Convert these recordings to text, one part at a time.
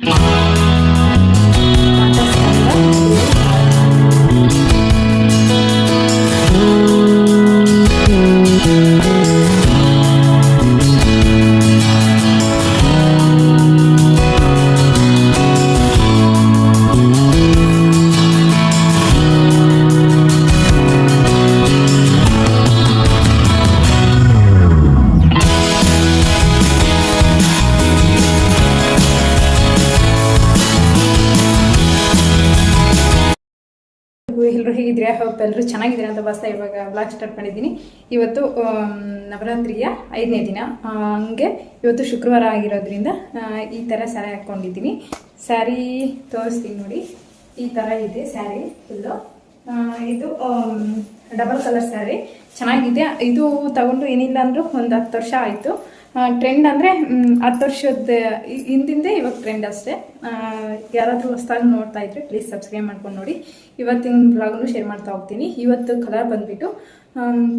ಎಲ್ಲರೂ ಹೇಗಿದ್ದೀರಾ ಹೋಪ್ ಎಲ್ಲರೂ ಚೆನ್ನಾಗಿದ್ದೀರಾ ಅಂತ ಬಸ್ಸ ಇವಾಗ ಬ್ಲಾಗ್ ಸ್ಟಾರ್ಟ್ ಮಾಡಿದ್ದೀನಿ. ಇವತ್ತು ನವರಾತ್ರಿಯ ಐದನೇ ದಿನ. ಹಂಗೆ ಇವತ್ತು ಶುಕ್ರವಾರ ಆಗಿರೋದ್ರಿಂದ ಈ ಥರ ಸ್ಯಾರಿ ಹಾಕ್ಕೊಂಡಿದ್ದೀನಿ ಸ್ಯಾರಿ ತೋರಿಸ್ತೀನಿ ನೋಡಿ. ಈ ಥರ ಇದೆ ಸ್ಯಾರಿ ಫುಲ್ಲು ಇದು ಡಬಲ್ ಕಲರ್ ಸ್ಯಾರಿ ಚೆನ್ನಾಗಿದೆ. ಇದು ತಗೊಂಡು ಏನಿಲ್ಲ ಅಂದರೂ ಒಂದು ಹತ್ತು ವರ್ಷ ಆಯಿತು. ಟ್ರೆಂಡ್ ಅಂದರೆ ಹತ್ತು ವರ್ಷದ ಹಿಂದಿಂದೆ ಇವಾಗ ಟ್ರೆಂಡ್ ಅಷ್ಟೇ. ಯಾರಾದರೂ ಹೊಸ್ದಾಗಿ ನೋಡ್ತಾ ಇದ್ರೆ ಪ್ಲೀಸ್ ಸಬ್ಸ್ಕ್ರೈಬ್ ಮಾಡ್ಕೊಂಡು ನೋಡಿ. ಇವತ್ತಿನ ಬ್ಲಾಗ್ನು ಶೇರ್ ಮಾಡ್ತಾ ಹೋಗ್ತೀನಿ. ಇವತ್ತು ಕಲರ್ ಬಂದ್ಬಿಟ್ಟು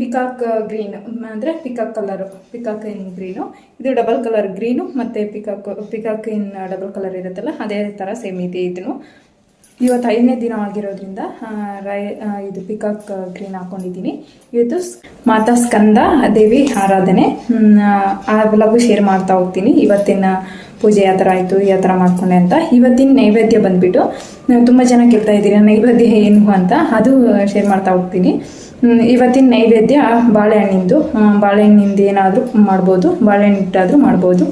ಪಿಕಾಕ್ ಗ್ರೀನ್ ಅಂದರೆ peacock colour peacock in green ಇದು ಡಬಲ್ ಕಲರ್ ಗ್ರೀನು ಮತ್ತು peacock peacock in double colour ಇರುತ್ತಲ್ಲ, ಅದೇ ಥರ ಸೇಮ್ ಇದೆ ಇದನ್ನು. ಇವತ್ತು ಐದನೇ ದಿನ ಆಗಿರೋದ್ರಿಂದ ರೈ ಇದು ಪಿಕಾಕ್ ಗ್ರೀನ್ ಹಾಕೊಂಡಿದ್ದೀನಿ. ಇವತ್ತು ಮಾತಾ ಸ್ಕಂದ ದೇವಿ ಆರಾಧನೆ. ಆ ಬ್ಲಾಗು ಶೇರ್ ಮಾಡ್ತಾ ಹೋಗ್ತೀನಿ. ಇವತ್ತಿನ ಪೂಜೆ ಯಾವ ಥರ ಆಯಿತು, ಯಾವ ಥರ ಮಾಡ್ಕೊಂಡೆ ಅಂತ. ಇವತ್ತಿನ ನೈವೇದ್ಯ ಬಂದ್ಬಿಟ್ಟು ತುಂಬ ಜನ ಕೇಳ್ತಾ ಇದ್ದೀನಿ ನೈವೇದ್ಯ ಏನು ಅಂತ, ಅದು ಶೇರ್ ಮಾಡ್ತಾ ಹೋಗ್ತೀನಿ. ಇವತ್ತಿನ ನೈವೇದ್ಯ ಬಾಳೆಹಣ್ಣಿಂದು. ಬಾಳೆಹಣ್ಣಿಂದ ಏನಾದರೂ ಮಾಡ್ಬೋದು, ಬಾಳೆಹಣ್ಣು ಇಟ್ಟಾದರೂ ಮಾಡ್ಬೋದು.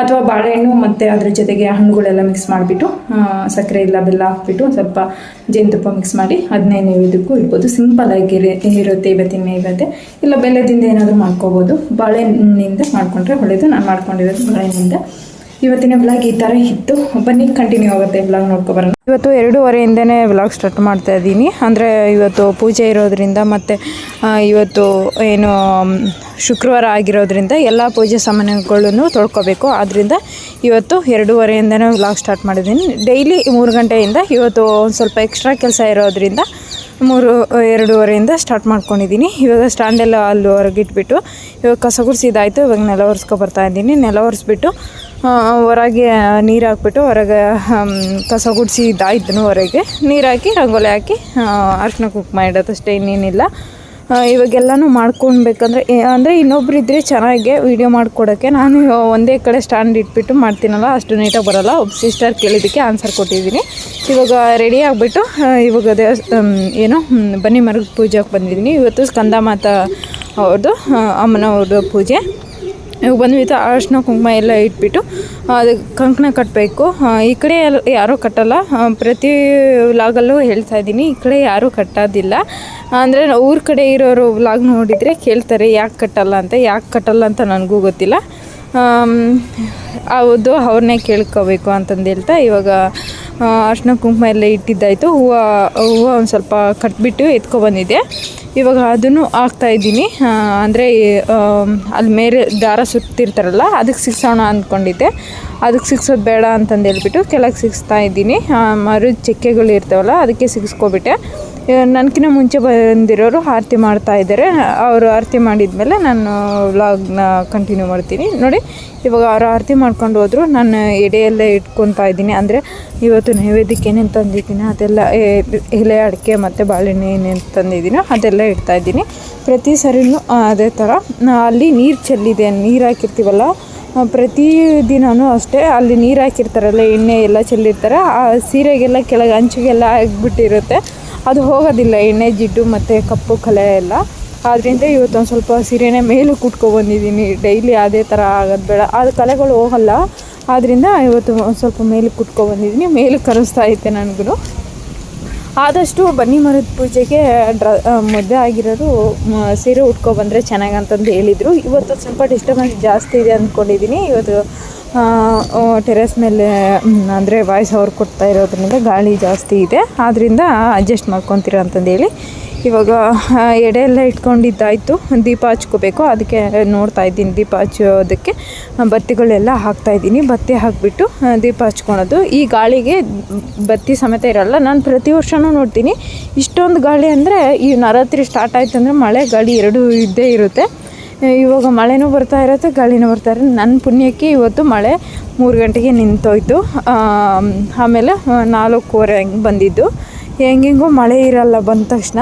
ಅಥವಾ ಬಾಳೆಹಣ್ಣು ಮತ್ತು ಅದ್ರ ಜೊತೆಗೆ ಹಣ್ಣುಗಳೆಲ್ಲ ಮಿಕ್ಸ್ ಮಾಡಿಬಿಟ್ಟು ಸಕ್ಕರೆ ಇಲ್ಲ, ಬೆಲ್ಲ ಹಾಕ್ಬಿಟ್ಟು ಸ್ವಲ್ಪ ಜೇನುತುಪ್ಪ ಮಿಕ್ಸ್ ಮಾಡಿ ಅದನ್ನೇ ನೈವೇದ್ಯಕ್ಕೂ ಇಡ್ಬೋದು. ಆಗಿ ಇರುತ್ತೆ ಇವತ್ತಿನ ನೈವೇದ್ಯ. ಇಲ್ಲ, ಬೆಲ್ಲದಿಂದ ಏನಾದರೂ ಮಾಡ್ಕೋಬೋದು. ಬಾಳೆಹಣ್ಣಿಂದ ಮಾಡಿಕೊಂಡ್ರೆ ಒಳ್ಳೆಯದು ನಾನು ಮಾಡ್ಕೊಂಡಿರೋದು ಬಾಳೆಹಣ್ಣಿಂದ. ಇವತ್ತಿನ ಬ್ಲಾಗ್ ಈ ಥರ ಇತ್ತು. ಬನ್ನಿ ಕಂಟಿನ್ಯೂ ಆಗುತ್ತೆ ಬ್ಲಾಗ್ ನೋಡ್ಕೊಬರೋಣ. ಇವತ್ತು ಎರಡೂವರೆಯಿಂದನೇ ಬ್ಲಾಗ್ ಸ್ಟಾರ್ಟ್ ಮಾಡ್ತಾ ಇದ್ದೀನಿ. ಅಂದರೆ ಇವತ್ತು ಪೂಜೆ ಇರೋದ್ರಿಂದ ಮತ್ತು ಇವತ್ತು ಏನು ಶುಕ್ರವಾರ ಆಗಿರೋದ್ರಿಂದ ಎಲ್ಲ ಪೂಜೆ ಸಾಮಾನುಗಳನ್ನು ತೊಳ್ಕೊಬೇಕು. ಆದ್ದರಿಂದ ಇವತ್ತು ಎರಡೂವರೆಯಿಂದನೇ ವ್ಲಾಗ್ ಸ್ಟಾರ್ಟ್ ಮಾಡಿದ್ದೀನಿ. ಡೈಲಿ ಮೂರು ಗಂಟೆಯಿಂದ ಇವತ್ತು ಒಂದು ಸ್ವಲ್ಪ ಎಕ್ಸ್ಟ್ರಾ ಕೆಲಸ ಇರೋದ್ರಿಂದ ಮೂರು, ಎರಡೂವರೆಯಿಂದ ಸ್ಟಾರ್ಟ್ ಮಾಡ್ಕೊಂಡಿದ್ದೀನಿ. ಇವಾಗ ಸ್ಟ್ಯಾಂಡೆಲ್ಲ ಅಲ್ಲಿ ಹೊರಗಿಟ್ಬಿಟ್ಟು ಇವಾಗ ಕಸ ಗುಡಿಸಿದಾಯಿತು ಇವಾಗ ನೆಲ ಒರೆಸ್ಕೊ ಬರ್ತಾ ಇದ್ದೀನಿ. ನೆಲ ಒರೆಸ್ಬಿಟ್ಟು ಹೊರಗೆ ನೀರು ಹಾಕ್ಬಿಟ್ಟು ಹೊರಗೆ ಕಸ ಗುಡಿಸಿ ಇದಾಯ್ತು ಹೊರಗೆ. ನೀರು ಹಾಕಿ, ರಂಗೋಲಿ ಹಾಕಿ ಅರ್ಶಿನ ಕುಕ್ ಮಾಡೋದಷ್ಟೇ ಇನ್ನೇನಿಲ್ಲ. ಇವಾಗೆಲ್ಲನೂ ಮಾಡ್ಕೊಳ್ಬೇಕಂದ್ರೆ ಅಂದರೆ ಇನ್ನೊಬ್ರು ಇದ್ದರೆ ಚೆನ್ನಾಗಿ ವೀಡಿಯೋ ಮಾಡಿಕೊಡೋಕ್ಕೆ ನಾನು ಒಂದೇ ಕಡೆ ಸ್ಟ್ಯಾಂಡ್ ಇಟ್ಬಿಟ್ಟು ಮಾಡ್ತೀನಲ್ಲ, ಅಷ್ಟು ನೀಟಾಗಿ ಬರೋಲ್ಲ. ಒಬ್ಬ ಸಿಸ್ಟರ್ ಕೇಳಿದ್ದಕ್ಕೆ ಆನ್ಸರ್ ಕೊಟ್ಟಿದ್ದೀನಿ. ಇವಾಗ ರೆಡಿ ಆಗಿಬಿಟ್ಟು ಇವಾಗ ದೇವಸ್ ಏನು ಬನ್ನಿ ಮರದ ಪೂಜೆಗೆ ಬಂದಿದ್ದೀನಿ. ಇವತ್ತು ಸ್ಕಂದ ಮಾತಾ ಅವ್ರದ್ದು ಅಮ್ಮನವ್ರದ್ದು ಪೂಜೆ. ಇವಾಗ ಬಂದ್ಬಿಟ್ಟು ಅರಿಶಿನ ಕುಂಕುಮ ಎಲ್ಲ ಇಟ್ಬಿಟ್ಟು ಅದು ಕಂಕಣ ಕಟ್ಟಬೇಕು ಈ ಕಡೆ ಯಾರೂ ಕಟ್ಟಲ್ಲ. ಪ್ರತಿ ವ್ಲಾಗಲ್ಲೂ ಹೇಳ್ತಾ ಇದ್ದೀನಿ, ಈ ಕಡೆ ಯಾರೂ ಕಟ್ಟೋದಿಲ್ಲ. ಅಂದರೆ ಊರ ಕಡೆ ಇರೋರು ವ್ಲಾಗ್ ನೋಡಿದರೆ ಕೇಳ್ತಾರೆ, ಯಾಕೆ ಕಟ್ಟಲ್ಲ ಅಂತ, ಯಾಕೆ ಕಟ್ಟಲ್ಲ ಅಂತ ನನಗೂ ಗೊತ್ತಿಲ್ಲ. ಹೌದು, ಅವ್ರನ್ನೇ ಕೇಳ್ಕೋಬೇಕು ಅಂತಂದು ಹೇಳ್ತಾ ಇವಾಗ ಅರಿಶಿನ ಕುಂಕುಮ ಎಲ್ಲ ಇಟ್ಟಿದ್ದಾಯಿತು. ಹೂವು ಹೂವು ಒಂದು ಸ್ವಲ್ಪ ಕಟ್ಬಿಟ್ಟು ಎತ್ಕೊಬಂದಿದ್ದೆ ಇವಾಗ ಅದನ್ನು ಹಾಕ್ತಾಯಿದ್ದೀನಿ ಅಂದರೆ ಅಲ್ಲಿ ಮೇಲೆ ದಾರ ಸುತ್ತಿರ್ತಾರಲ್ಲ, ಅದಕ್ಕೆ ಸಿಕ್ಸೋಣ ಅಂದ್ಕೊಂಡಿದ್ದೆ ಅದಕ್ಕೆ ಸಿಗ್ಸೋದು ಬೇಡ ಅಂತಂದು ಹೇಳ್ಬಿಟ್ಟು ಕೆಳಗೆ ಸಿಕ್ಸ್ತಾ ಇದ್ದೀನಿ. ಮರು ಚಕ್ಕೆಗಳು ಇರ್ತಾವಲ್ಲ, ಅದಕ್ಕೆ ಸಿಕ್ಸ್ಕೊಬಿಟ್ಟೆ ನನಗಿನ್ನ ಮುಂಚೆ ಬಂದಿರೋರು ಆರತಿ ಮಾಡ್ತಾ ಇದ್ದಾರೆ. ಅವರು ಆರತಿ ಮಾಡಿದ್ಮೇಲೆ ನಾನು ವ್ಲಾಗ್ನ ಕಂಟಿನ್ಯೂ ಮಾಡ್ತೀನಿ. ನೋಡಿ, ಇವಾಗ ಅವರು ಆರತಿ ಮಾಡ್ಕೊಂಡು ಹೋದ್ರು. ನಾನು ಎಡೆಯಲ್ಲೇ ಇಟ್ಕೊತಾ ಇದ್ದೀನಿ. ಅಂದರೆ ಇವತ್ತು ನೈವೇದ್ಯಕ್ಕೆ ಏನೇನು ತಂದಿದ್ದೀನಿ, ಅದೆಲ್ಲ ಎಲೆ, ಅಡಿಕೆ ಮತ್ತು ಬಾಳೆಣ್ಣೆ ಏನೇನು ತಂದಿದ್ದೀನೋ ಅದೆಲ್ಲ ಇಡ್ತಾ ಇದ್ದೀನಿ. ಪ್ರತಿ ಸರಿನೂ ಅದೇ ಥರ ಅಲ್ಲಿ ನೀರು ಚೆಲ್ಲಿದೆ. ನೀರು ಹಾಕಿರ್ತೀವಲ್ಲ, ಪ್ರತಿ ದಿನವೂ ಅಷ್ಟೇ. ಅಲ್ಲಿ ನೀರು ಹಾಕಿರ್ತಾರಲ್ಲ, ಎಣ್ಣೆ ಎಲ್ಲ ಚೆಲ್ಲಿರ್ತಾರೆ. ಆ ಸೀರೆಗೆಲ್ಲ ಕೆಳಗೆ ಹಂಚಿಗೆಲ್ಲ ಆಗಿಬಿಟ್ಟಿರುತ್ತೆ ಅದು ಹೋಗೋದಿಲ್ಲ, ಎಣ್ಣೆ, ಜಿಡ್ಡು ಮತ್ತು ಕಪ್ಪು ಕಲೆ ಎಲ್ಲ. ಆದ್ದರಿಂದ ಇವತ್ತು ಒಂದು ಸ್ವಲ್ಪ ಸೀರೆನೇ ಮೇಲೆ ಕುಟ್ಕೊಬಂದಿದ್ದೀನಿ ಡೈಲಿ ಅದೇ ಥರ ಆಗೋದು ಬೇಡ. ಅದು ಕಲೆಗಳು ಹೋಗಲ್ಲ. ಆದ್ದರಿಂದ ಇವತ್ತು ಒಂದು ಸ್ವಲ್ಪ ಮೇಲೆ ಕುಟ್ಕೊಬಂದಿದ್ದೀನಿ ಮೇಲೆ ಕರೆಸ್ತಾ ಐತೆ ನನಗೂ ಆದಷ್ಟು ಬನ್ನಿ ಮರದ ಪೂಜೆಗೆ ಡ್ರ ಮದುವೆ ಆಗಿರೋರು ಸೀರೆ ಉಟ್ಕೊಬಂದರೆ ಚೆನ್ನಾಗಂತಂದು ಹೇಳಿದರು. ಇವತ್ತು ಸ್ವಲ್ಪ ಡಿಸ್ಟರ್ಬೆನ್ಸ್ ಜಾಸ್ತಿ ಇದೆ ಅಂದ್ಕೊಂಡಿದ್ದೀನಿ ಇವತ್ತು ಟೆರೆಸ್ ಮೇಲೆ ಅಂದರೆ ವಾಯ್ಸ್ ಅವ್ರು ಕೊಡ್ತಾ ಇರೋದ್ರಿಂದ ಗಾಳಿ ಜಾಸ್ತಿ ಇದೆ. ಆದ್ದರಿಂದ ಅಡ್ಜಸ್ಟ್ ಮಾಡ್ಕೊತೀರ ಅಂತಂದೇಳಿ ಇವಾಗ ಎಡೆ ಎಲ್ಲ ಇಟ್ಕೊಂಡಿದ್ದಾಯಿತು. ದೀಪ ಹಚ್ಕೋಬೇಕು. ಅದಕ್ಕೆ ನೋಡ್ತಾ ಇದ್ದೀನಿ ದೀಪ ಹಚ್ಚೋದಕ್ಕೆ. ಬತ್ತಿಗಳೆಲ್ಲ ಹಾಕ್ತಾ ಇದ್ದೀನಿ. ಬತ್ತಿ ಹಾಕಿಬಿಟ್ಟು ದೀಪ ಹಚ್ಕೊಳೋದು. ಈ ಗಾಳಿಗೆ ಬತ್ತಿ ಸಮೇತ ಇರಲ್ಲ. ನಾನು ಪ್ರತಿ ವರ್ಷವೂ ನೋಡ್ತೀನಿ. ಇಷ್ಟೊಂದು ಗಾಳಿ ಅಂದರೆ ಈ ನವರಾತ್ರಿ ಸ್ಟಾರ್ಟ್ ಆಯ್ತು ಅಂದರೆ ಮಳೆ ಗಾಳಿ ಎರಡೂ ಇದ್ದೇ ಇರುತ್ತೆ. ಇವಾಗ ಮಳೆನೂ ಬರ್ತಾ ಇರುತ್ತೆ, ಗಾಳಿನೂ ಬರ್ತಾ ಇರುತ್ತೆ. ನನ್ನ ಪುಣ್ಯಕ್ಕೆ ಇವತ್ತು ಮಳೆ ಮೂರು ಗಂಟೆಗೆ ನಿಂತೋಯ್ತು. ಆಮೇಲೆ ನಾಲ್ಕೂವರೆ ಹಂಗೆ ಬಂದಿದ್ದು. ಹೆಂಗೆಂಗೂ ಮಳೆ ಇರಲ್ಲ ಬಂದ ತಕ್ಷಣ.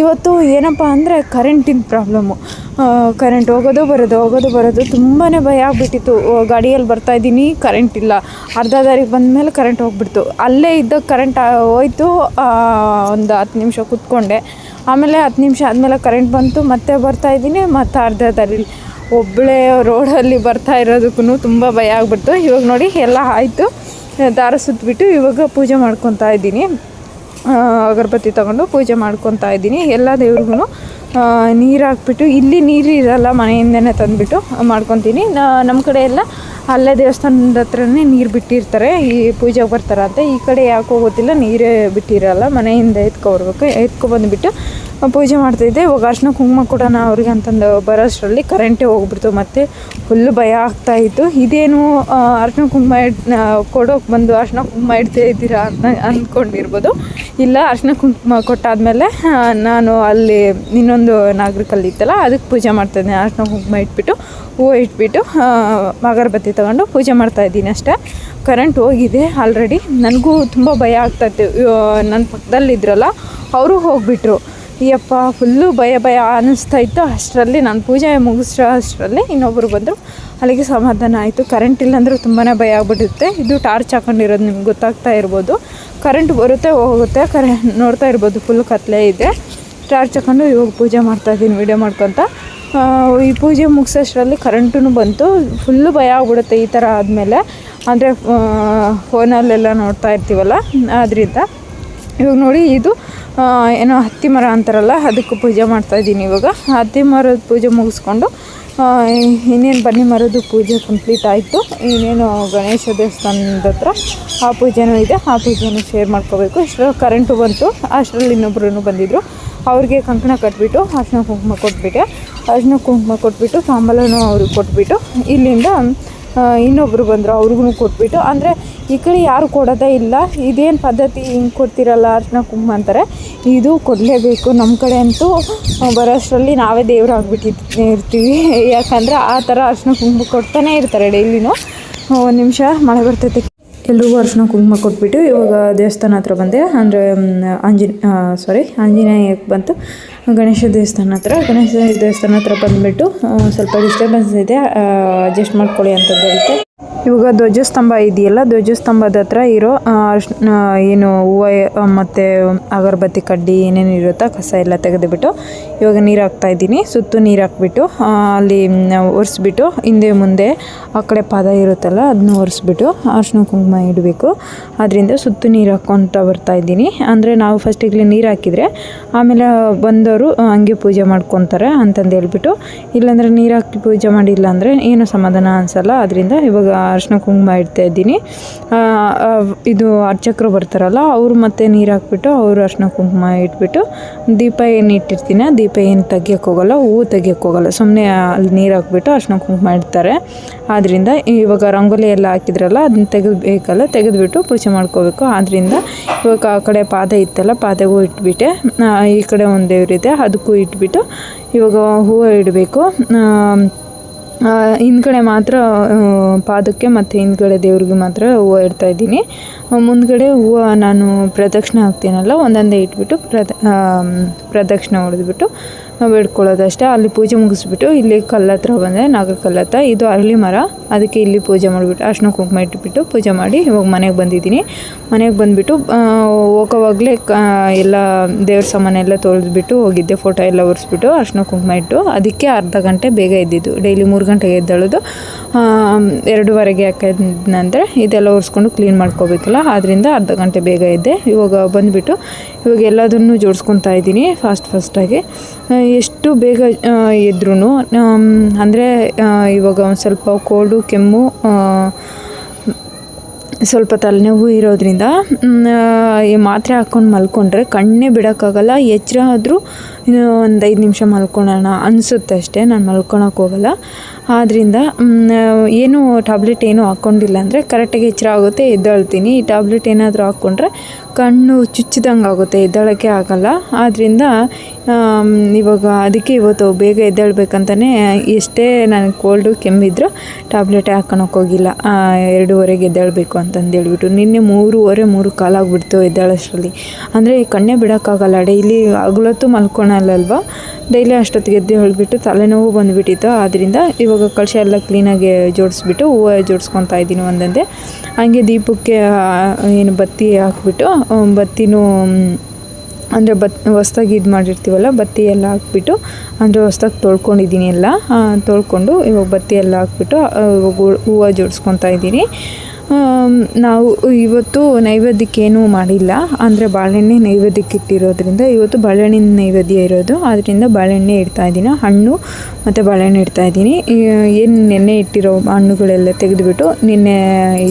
ಇವತ್ತು ಏನಪ್ಪ ಅಂದರೆ ಕರೆಂಟಿನ ಪ್ರಾಬ್ಲಮ್ಮು ಕರೆಂಟ್ ಹೋಗೋದು ಬರೋದು ಹೋಗೋದು ಬರೋದು ತುಂಬಾ ಭಯ ಆಗಿಬಿಟ್ಟಿತ್ತು. ಗಾಡಿಯಲ್ಲಿ ಬರ್ತಾ ಇದ್ದೀನಿ ಕರೆಂಟ್ ಇಲ್ಲ. ಅರ್ಧ ದಾರಿಗೆ ಬಂದಮೇಲೆ ಕರೆಂಟ್ ಹೋಗ್ಬಿಡ್ತು. ಅಲ್ಲೇ ಇದ್ದಾಗ ಕರೆಂಟ್ ಹೋಯ್ತು. ಒಂದು ಹತ್ತು ನಿಮಿಷ ಕೂತ್ಕೊಂಡೆ. ಆಮೇಲೆ ಹತ್ತು ನಿಮಿಷ ಆದಮೇಲೆ ಕರೆಂಟ್ ಬಂತು, ಮತ್ತೆ ಬರ್ತಾ ಇದ್ದೀನಿ, ಮತ್ತು ಅರ್ಧ ದಾರಿಲಿ ಒಬ್ಬಳೇ ರೋಡಲ್ಲಿ ಬರ್ತಾ ಇರೋದಕ್ಕೂ ತುಂಬ ಭಯ ಆಗ್ಬಿಡ್ತು. ಇವಾಗ ನೋಡಿ, ಎಲ್ಲ ಆಯಿತು. ದಾರ ಸುತ್ತಿಬಿಟ್ಟು ಇವಾಗ ಪೂಜೆ ಮಾಡ್ಕೊತಾ ಇದ್ದೀನಿ. ಅಗರಬತ್ತಿ ತಗೊಂಡು ಪೂಜೆ ಮಾಡ್ಕೊತಾ ಇದ್ದೀನಿ. ಎಲ್ಲ ದೇವ್ರಿಗೂ ನೀರು ಹಾಕ್ಬಿಟ್ಟು ಇಲ್ಲಿ ನೀರು ಇರಲ್ಲ ಮನೆಯಿಂದನೇ ತಂದುಬಿಟ್ಟು ಮಾಡ್ಕೊತೀನಿ. ನಮ್ಮ ಕಡೆ ಎಲ್ಲ ಅಲ್ಲೇ ದೇವಸ್ಥಾನದ ಹತ್ರನೇ ನೀರು ಬಿಟ್ಟಿರ್ತಾರೆ. ಈ ಪೂಜೆಗೆ ಅಂತ ಈ ಕಡೆ ಯಾಕೋ ಗೊತ್ತಿಲ್ಲ, ನೀರೇ ಬಿಟ್ಟಿರಲ್ಲ. ಮನೆಯಿಂದ ಎತ್ಕೊಬರ್ಬೇಕು. ಎತ್ಕೊಬಂದುಬಿಟ್ಟು ಪೂಜೆ ಮಾಡ್ತಾಯಿದ್ದೆ ಇವಾಗ ಅರ್ಶಿನ ಕುಂಕುಮ ಕೊಡೋಣ ಅವ್ರಿಗೆ ಅಂತಂದು ಬರೋಷ್ಟರಲ್ಲಿ ಕರೆಂಟೇ ಹೋಗ್ಬಿಡ್ತು. ಮತ್ತು ಫುಲ್ಲು ಭಯ ಆಗ್ತಾಯಿತ್ತು ಇದೇನು ಅರ್ಶಿನ ಕುಂಕುಮ ಇಡ್ ಕೊಡೋಕೆ ಬಂದು ಅರ್ಶಿನ ಕುಂಕುಮ ಇಡ್ತಾ ಇದ್ದೀರಾ ಅಂತ ಅಂದ್ಕೊಂಡಿರ್ಬೋದು ಇಲ್ಲ, ಅರ್ಶಿನ ಕುಂಕುಮ ಕೊಟ್ಟಾದಮೇಲೆ ನಾನು ಅಲ್ಲಿ ಇನ್ನೊಂದು ನಾಗರಿಕಲ್ಲಿ ಇತ್ತಲ್ಲ, ಅದಕ್ಕೆ ಪೂಜೆ ಮಾಡ್ತಾಯಿದ್ದೆ ಅರ್ಶಿನ ಕುಂಕುಮ ಇಟ್ಬಿಟ್ಟು, ಹೂವು ಇಟ್ಬಿಟ್ಟು ಅಗರಬತ್ತಿ ತಗೊಂಡು ಪೂಜೆ ಮಾಡ್ತಾಯಿದ್ದೀನಿ ಅಷ್ಟೇ. ಕರೆಂಟ್ ಹೋಗಿದೆ ಆಲ್ರೆಡಿ ನನಗೂ ತುಂಬ ಭಯ ಆಗ್ತಾಯಿತ್ತು ನನ್ನ ಪಕ್ಕದಲ್ಲಿದ್ರಲ್ಲ, ಅವರು ಹೋಗಿಬಿಟ್ರು. ಯಪ್ಪ ಫುಲ್ಲು ಭಯ ಭಯ ಅನ್ನಿಸ್ತಾ ಇತ್ತು. ಅಷ್ಟರಲ್ಲಿ ನಾನು ಪೂಜೆ ಮುಗಿಸೋ ಅಷ್ಟರಲ್ಲಿ ಇನ್ನೊಬ್ಬರು ಬಂದರು. ಅಲ್ಲಿಗೆ ಸಮಾಧಾನ ಆಯಿತು. ಕರೆಂಟ್ ಇಲ್ಲಾಂದ್ರೆ ತುಂಬಾ ಭಯ ಆಗ್ಬಿಡುತ್ತೆ. ಇದು ಟಾರ್ಚ್ ಹಾಕೊಂಡಿರೋದು ನಿಮ್ಗೆ ಗೊತ್ತಾಗ್ತಾ ಇರ್ಬೋದು. ಕರೆಂಟ್ ಬರುತ್ತೆ, ಹೋಗುತ್ತೆ. ಕರೆ, ನೋಡ್ತಾ ಇರ್ಬೋದು ಫುಲ್ ಕತ್ಲೆ ಇದೆ. ಟಾರ್ಚ್ ಹಾಕೊಂಡು ಇವಾಗ ಪೂಜೆ ಮಾಡ್ತಾಯಿದ್ದೀನಿ ವೀಡಿಯೋ ಮಾಡ್ಕೊತ. ಈ ಪೂಜೆ ಮುಗಿಸೋಷ್ಟರಲ್ಲಿ ಕರೆಂಟೂ ಬಂತು. ಫುಲ್ಲು ಭಯ ಆಗ್ಬಿಡುತ್ತೆ ಈ ಥರ ಆದಮೇಲೆ. ಅಂದರೆ ಫೋನಲ್ಲೆಲ್ಲ ನೋಡ್ತಾ ಇರ್ತೀವಲ್ಲ ಆದ್ದರಿಂದ ಇವಾಗ ನೋಡಿ ಇದು ಏನೋ ಹತ್ತಿ ಮರ ಅಂತಾರಲ್ಲ, ಅದಕ್ಕೆ ಪೂಜೆ ಮಾಡ್ತಾಯಿದ್ದೀನಿ ಇವಾಗ. ಹತ್ತಿ ಮರದ ಪೂಜೆ ಮುಗಿಸ್ಕೊಂಡು ಇನ್ನೇನು ಬನ್ನಿ ಮರದ್ದು ಪೂಜೆ ಕಂಪ್ಲೀಟ್ ಆಯಿತು. ಇನ್ನೇನು ಗಣೇಶ ದೇವಸ್ಥಾನದ ಹತ್ರ ಆ ಪೂಜೆನೂ ಇದೆ, ಆ ಪೂಜೆನೂ ಶೇರ್ ಮಾಡ್ಕೋಬೇಕು. ಇಷ್ಟರಲ್ಲಿ ಕರೆಂಟು ಬಂತು, ಅಷ್ಟರಲ್ಲಿ ಇನ್ನೊಬ್ಬರೂ ಬಂದಿದ್ದರು ಅವ್ರಿಗೆ ಕಂಕಣ ಕಟ್ಬಿಟ್ಟು, ಅರ್ಶಿನ ಕುಂಕುಮ ಕೊಟ್ಬಿಟ್ಟೆ. ಅರ್ಶಿನ ಕುಂಕುಮ ಕೊಟ್ಬಿಟ್ಟು ಸಾಂಬಲನೂ ಅವ್ರಿಗೆ ಕೊಟ್ಬಿಟ್ಟು, ಇಲ್ಲಿಂದ ಇನ್ನೊಬ್ಬರು ಬಂದರು, ಅವ್ರಿಗೂ ಕೊಟ್ಬಿಟ್ಟು, ಅಂದರೆ ಈ ಕಡೆ ಯಾರು ಕೊಡೋದೇ ಇಲ್ಲ. ಇದೇನು ಪದ್ಧತಿ ಹಿಂಗೆ ಕೊಡ್ತಿರಲ್ಲ ಅರ್ಶಿನ ಕುಂಭ ಅಂತಾರೆ, ಇದು ಕೊಡಲೇಬೇಕು. ನಮ್ಮ ಕಡೆ ಅಂತೂ ಬರೋಷ್ಟರಲ್ಲಿ ನಾವೇ ದೇವ್ರಾಗ್ಬಿಟ್ಟಿರ್ತೀವಿ ಇರ್ತೀವಿ. ಯಾಕಂದರೆ ಆ ಥರ ಅರ್ಶಿನ ಕುಂಕುಮ ಕೊಡ್ತಾನೆ ಇರ್ತಾರೆ ಡೈಲಿನೂ. ಒಂದು ನಿಮಿಷ, ಮಳೆ ಬರ್ತೈತೆ. ಎಲ್ರಿಗೂ ಅರ್ಶಿನ ಕುಂಕುಮ ಕೊಟ್ಬಿಟ್ಟು ಇವಾಗ ದೇವಸ್ಥಾನ ಹತ್ರ ಬಂದೆ. ಅಂದರೆ ಆಂಜನೇ ಸಾರಿ ಆಂಜನೇಯಕ್ಕೆ ಬಂತು. ಗಣೇಶ ದೇವಸ್ಥಾನ ಹತ್ರ. ಗಣೇಶ ದೇವಸ್ಥಾನ ಹತ್ರ ಬಂದುಬಿಟ್ಟು ಸ್ವಲ್ಪ ಡಿಸ್ಟರ್ಬೆನ್ಸ್ ಇದೆ. ಅಡ್ಜಸ್ಟ್ ಮಾಡ್ಕೊಳ್ಳಿ ಅಂತಂದು ಹೇಳ್ತೆ. ಇವಾಗ ಧ್ವಜಸ್ತಂಭ ಇದೆಯಲ್ಲ, ಧ್ವಜಸ್ತಂಭದ ಹತ್ರ ಇರೋ ಏನು ಹೂವು ಮತ್ತು ಅಗರಬತ್ತಿ, ಕಡ್ಡಿ ಏನೇನು ಇರುತ್ತೋ ಕಸ ಎಲ್ಲ ತೆಗೆದುಬಿಟ್ಟು ಇವಾಗ ನೀರು ಹಾಕ್ತಾ ಇದ್ದೀನಿ. ಸುತ್ತು ನೀರು ಹಾಕ್ಬಿಟ್ಟು ಅಲ್ಲಿ ಒರೆಸ್ಬಿಟ್ಟು ಹಿಂದೆ ಮುಂದೆ ಆ ಕಡೆ ಪಾದ ಇರುತ್ತಲ್ಲ ಅದನ್ನ ಒರೆಸ್ಬಿಟ್ಟು ಅರ್ಶಿನ ಕುಂಕುಮ ಇಡಬೇಕು. ಅದರಿಂದ ಸುತ್ತು ನೀರು ಹಾಕ್ಕೊತ ಬರ್ತಾ ಇದ್ದೀನಿ. ಅಂದರೆ ನಾವು ಫಸ್ಟಿಗೆ ನೀರು ಹಾಕಿದರೆ ಆಮೇಲೆ ಬಂದವರು ಹಂಗೆ ಪೂಜೆ ಮಾಡ್ಕೊತಾರೆ ಅಂತಂದು ಹೇಳ್ಬಿಟ್ಟು, ಇಲ್ಲಾಂದರೆ ನೀರು ಹಾಕಿ ಪೂಜೆ ಮಾಡಿಲ್ಲ ಅಂದರೆ ಏನು ಸಮಾಧಾನ ಅನಿಸಲ್ಲ. ಅದರಿಂದ ಇವಾಗ ಅರ್ಶಿನ ಕುಂಕುಮ ಇಡ್ತಾ ಇದ್ದೀನಿ. ಇದು ಅರ್ಚಕರು ಬರ್ತಾರಲ್ಲ, ಅವರು ಮತ್ತೆ ನೀರು ಹಾಕ್ಬಿಟ್ಟು ಅವರು ಅರ್ಶಿನ ಕುಂಕುಮ ಇಟ್ಬಿಟ್ಟು ದೀಪ ಏನು ಇಟ್ಟಿರ್ತೀನಿ ದೀಪ ಏನು ತೆಗಿಯೋಕೆ ಹೋಗಲ್ಲ, ಹೂವು ತೆಗಿಯೋಕೆ ಹೋಗಲ್ಲ ಸುಮ್ಮನೆ ಅಲ್ಲಿ ನೀರು ಹಾಕ್ಬಿಟ್ಟು ಅರ್ಶಿನ ಕುಂಕುಮ ಇಡ್ತಾರೆ. ಆದ್ದರಿಂದ ಇವಾಗ ರಂಗೋಲಿ ಎಲ್ಲ ಹಾಕಿದ್ರಲ್ಲ, ಅದನ್ನ ತೆಗೆದ್ಬೇಕಲ್ಲ, ತೆಗೆದುಬಿಟ್ಟು ಪೂಜೆ ಮಾಡ್ಕೋಬೇಕು. ಆದ್ದರಿಂದ ಇವಾಗ ಆ ಕಡೆ ಪಾದ ಇತ್ತಲ್ಲ, ಪಾದೆಗೂ ಇಟ್ಬಿಟ್ಟೆ. ಈ ಕಡೆ ಒಂದು ದೇವರಿದೆ, ಅದಕ್ಕೂ ಇಟ್ಬಿಟ್ಟು ಇವಾಗ ಹೂವು ಇಡಬೇಕು. ಹಿಂದ್ಗಡೆ ಮಾತ್ರ ಪಾದಕ್ಕೆ ಮತ್ತು ಹಿಂದ್ಗಡೆ ದೇವ್ರಿಗೆ ಮಾತ್ರ ಹೂವು ಇಡ್ತಾ ಇದ್ದೀನಿ. ಮುಂದ್ಗಡೆ ಹೂವು ನಾನು ಪ್ರದಕ್ಷಿಣೆ ಹಾಕ್ತೀನಲ್ಲ, ಒಂದೊಂದೇ ಇಟ್ಬಿಟ್ಟು ಪ್ರದ ಪ್ರದಕ್ಷಿಣೆ ಹೊಡೆದ್ಬಿಟ್ಟು ಬೇಡ್ಕೊಳ್ಳೋದಷ್ಟೇ ಅಲ್ಲಿ ಪೂಜೆ ಮುಗಿಸ್ಬಿಟ್ಟು ಇಲ್ಲಿ ಕಲ್ಲ ಹತ್ರ ಬಂದೆ, ನಾಗರ ಕಲ್ಲ ಹತ್ರ. ಇದು ಅರಳಿ ಮರ. ಅದಕ್ಕೆ ಇಲ್ಲಿ ಪೂಜೆ ಮಾಡಿಬಿಟ್ಟು ಅರ್ಶಿನ ಕುಂಕುಮ ಇಟ್ಟುಬಿಟ್ಟು ಪೂಜೆ ಮಾಡಿ ಇವಾಗ ಮನೆಗೆ ಬಂದಿದ್ದೀನಿ. ಮನೆಗೆ ಬಂದುಬಿಟ್ಟು ಹೋಗೋವಾಗಲೇ ಎಲ್ಲ ದೇವ್ರ ಸಾಮಾನೆಲ್ಲ ತೊಳೆದ್ಬಿಟ್ಟು ಹೋಗಿದ್ದೆ ಫೋಟೋ ಎಲ್ಲ ಒರೆಸ್ಬಿಟ್ಟು ಅರ್ಶಿನ ಕುಂಕುಮ ಇಟ್ಟು. ಅದಕ್ಕೆ ಅರ್ಧ ಗಂಟೆ ಬೇಗ ಎದ್ದಿದ್ದು. ಡೈಲಿ ಮೂರು ಗಂಟೆಗೆ ಎದ್ದೇಳೋದು. ಎರಡೂವರೆಗೆ ನಂತರ ಇದೆಲ್ಲ ಒರೆಸ್ಕೊಂಡು ಕ್ಲೀನ್ ಮಾಡ್ಕೋಬೇಕಲ್ಲ. ಆದ್ದರಿಂದ ಅರ್ಧ ಗಂಟೆ ಬೇಗ ಇದ್ದೆ ಇವಾಗ ಬಂದುಬಿಟ್ಟು ಇವಾಗ ಎಲ್ಲದನ್ನು ಜೋಡಿಸ್ಕೊತಾ ಇದ್ದೀನಿ ಫಾಸ್ಟ್ ಫಾಸ್ಟಾಗಿ ಎಷ್ಟು ಬೇಗ ಎದ್ರೂ ಅಂದರೆ ಇವಾಗ ಒಂದು ಸ್ವಲ್ಪ ಕೋಲ್ಡು ಕೆಮ್ಮು ಸ್ವಲ್ಪ ತಲೆನೋವು ಇರೋದ್ರಿಂದ ಈ ಮಾತ್ರೆ ಹಾಕ್ಕೊಂಡು ಮಲ್ಕೊಂಡ್ರೆ ಕಣ್ಣೇ ಬಿಡೋಕ್ಕಾಗಲ್ಲ ಎಚ್ಚರ ಆದರೂ ಒಂದು ಐದು ನಿಮಿಷ ಮಲ್ಕೊಳ್ಳೋಣ ಅನಿಸುತ್ತೆ ಅಷ್ಟೇ, ನಾನು ಮಲ್ಕೊಳಕ್ಕೆ ಹೋಗಲ್ಲ. ಆದ್ದರಿಂದ ಏನು, ಟ್ಯಾಬ್ಲೆಟ್ ಏನೂ ಹಾಕ್ಕೊಂಡಿಲ್ಲ ಅಂದರೆ ಕರೆಕ್ಟಾಗಿ ಎಚ್ಚರ ಆಗುತ್ತೆ, ಎದ್ದೇಳ್ತೀನಿ. ಈ ಟ್ಯಾಬ್ಲೆಟ್ ಏನಾದರೂ ಹಾಕ್ಕೊಂಡ್ರೆ ಕಣ್ಣು ಚುಚ್ಚಿದಂಗೆ ಆಗುತ್ತೆ ಎದ್ದೇಳೋಕ್ಕೆ ಆಗಲ್ಲ. ಆದ್ದರಿಂದ ಇವಾಗ ಅದಕ್ಕೆ ಇವತ್ತು ಬೇಗ ಎದ್ದೇಳ್ಬೇಕಂತಲೇ ಎಷ್ಟೇ ನನಗೆ ಕೋಲ್ಡು ಕೆಮ್ಮಿದ್ರು ಟ್ಯಾಬ್ಲೆಟೇ ಹಾಕೊಳಕ್ಕೆ ಹೋಗಿಲ್ಲ. ಎರಡೂವರೆಗೆ ಎದ್ದೇಳಬೇಕು ಅಂತಂದೇಳ್ಬಿಟ್ಟು ನಿನ್ನೆ ಮೂರುವರೆ, ಮೂರು ಕಾಲಾಗ್ಬಿಡ್ತು ಎದ್ದೇಳೋಷ್ಟರಲ್ಲಿ. ಅಂದರೆ ಕಣ್ಣೇ ಬಿಡೋಕ್ಕಾಗಲ್ಲ, ಡೈಲಿ ಹಗಲೊತ್ತು ಮಲ್ಕೊಳಲ್ಲಲ್ವ ಡೈಲಿ ಅಷ್ಟೊತ್ತಿಗೆ ಎದ್ದು ಹೇಳಿಬಿಟ್ಟು ತಲೆನೋವು ಬಂದುಬಿಟ್ಟಿತ್ತು. ಆದ್ದರಿಂದ ಇವಾಗ ಕಳಶ ಎಲ್ಲ ಕ್ಲೀನಾಗಿ ಜೋಡಿಸ್ಬಿಟ್ಟು ಹೂವು ಜೋಡಿಸ್ಕೊತಾ ಇದ್ದೀನಿ ಒಂದೊಂದೇ. ಹಾಗೆ ದೀಪಕ್ಕೆ ಏನು ಬತ್ತಿ ಹಾಕ್ಬಿಟ್ಟು ಬತ್ತಿನೂ ಅಂದರೆ ಬತ್, ಹೊಸ್ದಾಗಿ ಇದು ಮಾಡಿರ್ತೀವಲ್ಲ ಬತ್ತಿ ಎಲ್ಲ ಹಾಕ್ಬಿಟ್ಟು, ಅಂದರೆ ಹೊಸ್ದಾಗಿ ತೊಳ್ಕೊಂಡಿದ್ದೀನಿ ಎಲ್ಲ. ತೊಳ್ಕೊಂಡು ಇವಾಗ ಬತ್ತಿ ಎಲ್ಲ ಹಾಕ್ಬಿಟ್ಟು ಇವಾಗ ಹೂವು ಜೋಡಿಸ್ಕೊತಾ ಇದ್ದೀನಿ ನಾವು ಇವತ್ತು ನೈವೇದ್ಯಕ್ಕೇನು ಮಾಡಿಲ್ಲ. ಅಂದರೆ ಬಾಳೆಹಣ್ಣೆ ನೈವೇದ್ಯಕ್ಕೆ ಇಟ್ಟಿರೋದ್ರಿಂದ ಇವತ್ತು ಬಾಳೆಹಣ್ಣಿನ ನೈವೇದ್ಯ ಇರೋದು. ಆದ್ದರಿಂದ ಬಾಳೆಹಣ್ಣೆ ಇಡ್ತಾ ಇದ್ದೀನಿ. ಹಣ್ಣು ಮತ್ತು ಬಾಳೆಹಣ್ಣು ಇಡ್ತಾ ಇದ್ದೀನಿ. ಏನು ನೆನ್ನೆ ಇಟ್ಟಿರೋ ಹಣ್ಣುಗಳೆಲ್ಲ ತೆಗೆದುಬಿಟ್ಟು, ನಿನ್ನೆ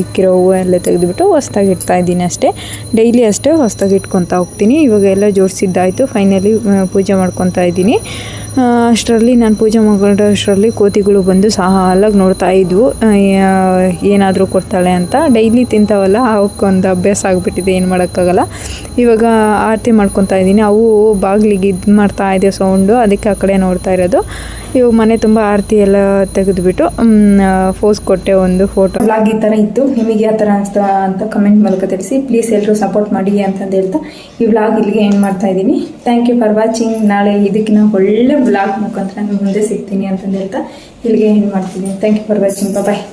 ಇಕ್ಕಿರೋ ಹೂವು ಎಲ್ಲ ತೆಗೆದುಬಿಟ್ಟು ಹೊಸ್ದಾಗಿ ಇಡ್ತಾ ಇದ್ದೀನಿ ಅಷ್ಟೇ. ಡೈಲಿ ಅಷ್ಟೇ ಹೊಸ್ದಾಗಿ ಇಟ್ಕೊತಾ ಹೋಗ್ತೀನಿ. ಇವಾಗ ಎಲ್ಲ ಜೋಡಿಸಿದ್ದಾಯಿತು ಫೈನಲಿ ಪೂಜೆ ಮಾಡ್ಕೊತಾ ಇದ್ದೀನಿ. ಅಷ್ಟರಲ್ಲಿ ನಾನು ಪೂಜೆ ಮಾಡೋಷ್ಟರಲ್ಲಿ ಕೋತಿಗಳು ಬಂದು ಸಾಲಾಗಿ ನೋಡ್ತಾ ಇದ್ವು. ಏನಾದರೂ ಕೊಡ್ತಾಳೆ ಅಂತ. ಡೈಲಿ ತಿಂತಾವಲ್ಲ ಅವಕ್ಕೊಂದು ಅಭ್ಯಾಸ ಆಗಿಬಿಟ್ಟಿದೆ, ಏನು ಮಾಡೋಕ್ಕಾಗಲ್ಲ. ಇವಾಗ ಆರತಿ ಮಾಡ್ಕೊತಾ ಇದ್ದೀನಿ. ಅವು ಬಾಗಿಲಿಗೆ ಇದು ಮಾಡ್ತಾ ಇದೆ ಸೌಂಡು, ಅದಕ್ಕೆ ಆ ಕಡೆ ನೋಡ್ತಾ ಇರೋದು. ಇವಾಗ ಮನೆ ತುಂಬ ಆರತಿ ಎಲ್ಲ ತೆಗೆದುಬಿಟ್ಟು ಫೋಸ್ ಕೊಟ್ಟೆ ಒಂದು ಫೋಟೋ ಬ್ಲಾಗ್ ಈ ಥರ ಇತ್ತು. ನಿಮಗೆ ಯಾವ ಥರ ಅನಿಸ್ತಾ ಅಂತ ಕಮೆಂಟ್ ಮೂಲಕ ತಿಳಿಸಿ. ಪ್ಲೀಸ್ ಎಲ್ಲರೂ ಸಪೋರ್ಟ್ ಮಾಡಿ ಅಂತಂದು ಹೇಳ್ತಾ ಈ ವ್ಲಾಗ್ ಇಲ್ಲಿಗೆ ಏನು ಮಾಡ್ತಾ ಇದ್ದೀನಿ. ಥ್ಯಾಂಕ್ ಯು ಫಾರ್ ವಾಚಿಂಗ್ ನಾಳೆ ಇದಕ್ಕಿನ ಒಳ್ಳೆ ವ್ಲಾಗ್ ಮುಖಾಂತರ ನಾನು ಮುಂದೆ ಸಿಗ್ತೀನಿ ಅಂತಂದು ಹೇಳ್ತಾ ಇಲ್ಲಿಗೆ ಏನು ಮಾಡ್ತೀನಿ. Thank you for watching bye